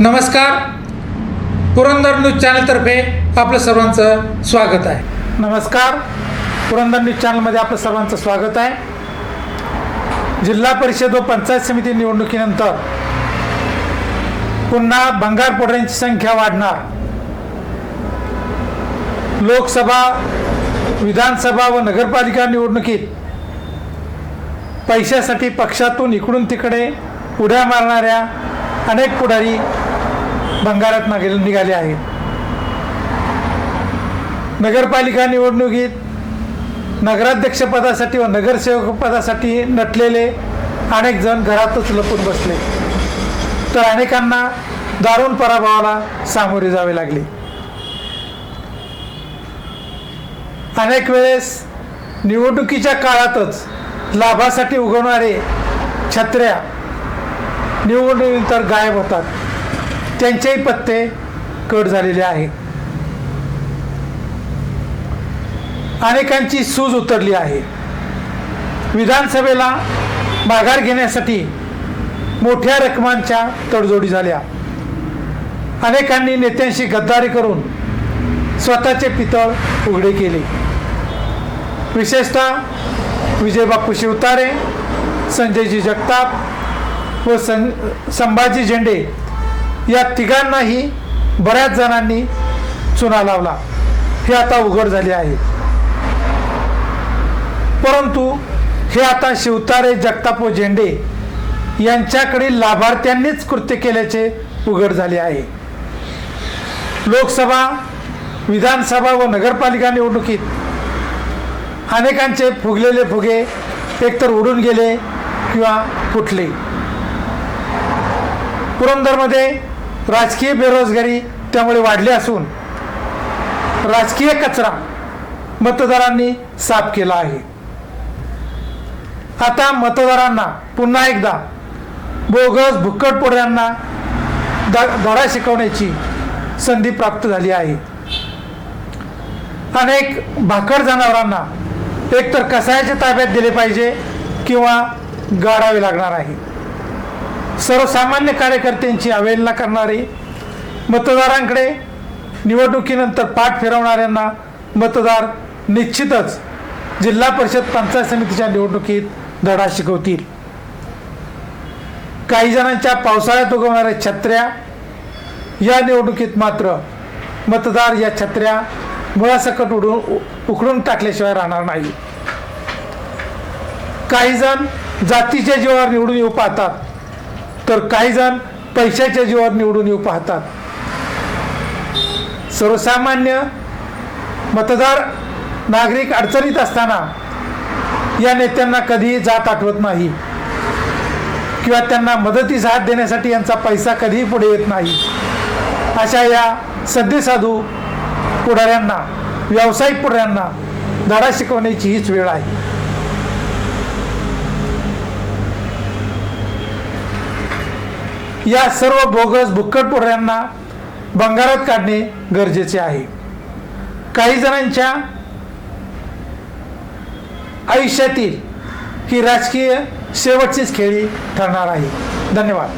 नमस्कार. पुरंदर न्यूज चॅनलतर्फे आपलं सर्वांचं स्वागत आहे. नमस्कार. पुरंदर न्यूज चॅनलमध्ये आपलं सर्वांचं स्वागत आहे. जिल्हा परिषद व पंचायत समिती निवडणुकीनंतर पुन्हा भंगार पोटऱ्यांची संख्या वाढणार. लोकसभा विधानसभा व नगरपालिका निवडणुकीत पैशासाठी पक्षातून इकडून तिकडे उड्या मारणाऱ्या अनेक पुढारी भंगारात नागे निघाले आहेत नगरपालिका निवडणुकीत नगराध्यक्षपदासाठी व नगरसेवक पदासाठी नटलेले अनेक जण घरातच लपून बसले. तर अनेकांना दारुण पराभवाला सामोरे जावे लागले. अनेक वेळेस निवडणुकीच्या काळातच लाभासाठी उगवणारे छत्र्या निवडणुकीनंतर गायब होतात. त्यांचेही पत्ते कट झालेले आहे. अनेकांची सूज उतरली आहे. विधानसभेला माघार घेण्यासाठी मोठ्या रकमांच्या तडजोडी झाल्या. अनेकांनी नेत्यांशी गद्दारी करून स्वतःचे पितळ उघडे केले. विशेषतः विजयबापू शिवतारे संजयजी जगताप व सं संभाजी झेंडे या तिघांनाही बऱ्याच जणांनी चुना लावला. हे आता उघड झाले आहे. परंतु हे आता शिवतारे जगतापो झेंडे यांच्याकडील लाभार्थ्यांनीच कृत्य केल्याचे उघड झाले आहे. लोकसभा विधानसभा व नगरपालिका निवडणुकीत अनेकांचे फुगलेले फुगे एकतर उडून गेले किंवा फुटले. पुरंदरमध्ये राजकीय बेरोजगारी त्यामुळे वाढली असून राजकीय कचरा मतदारांनी साफ केला आहे. आता मतदारांना पुन्हा एकदा बोगस भुक्कटपोड्यांना द धडा शिकवण्याची संधी प्राप्त झाली आहे. अनेक भाकड जनावरांना एकतर कसायाच्या ताब्यात दिले पाहिजे किंवा गाडावे लागणार आहे. सर्वसामान्य कार्यकर्त्यांची अवहेलना करणारी मतदारांकडे निवडणुकीनंतर पाठ फिरवणाऱ्यांना मतदार निश्चितच जिल्हा परिषद पंचायत समितीच्या निवडणुकीत धडा शिकवतील. काही जणांच्या पावसाळ्यात उगवणाऱ्या छत्र्या या निवडणुकीत मात्र मतदार या छत्र्या मुळासकट उडून उकडून टाकल्याशिवाय राहणार नाही. काही जण जातीच्या जीवावर निवडून येऊ पाहतात. तर काही जण पैशाच्या जीवावर निवडून येऊ पाहतात. सर्वसामान्य मतदार नागरिक अडचणीत असताना या नेत्यांना कधीही जात आठवत नाही किंवा त्यांना मदतीस हात देण्यासाठी यांचा पैसा कधीही पुढे येत नाही. अशा या सद्यसाधू पुढाऱ्यांना व्यावसायिक पुढाऱ्यांना धडा शिकवण्याची हीच वेळ आहे. या सर्व बोगस भुक्कटपुऱ्यांना बंगारात काढणे गरजेचे आहे. काही जणांच्या आयुष्यातील ही राजकीय शेवटचीच खेळी ठरणार आहे. धन्यवाद.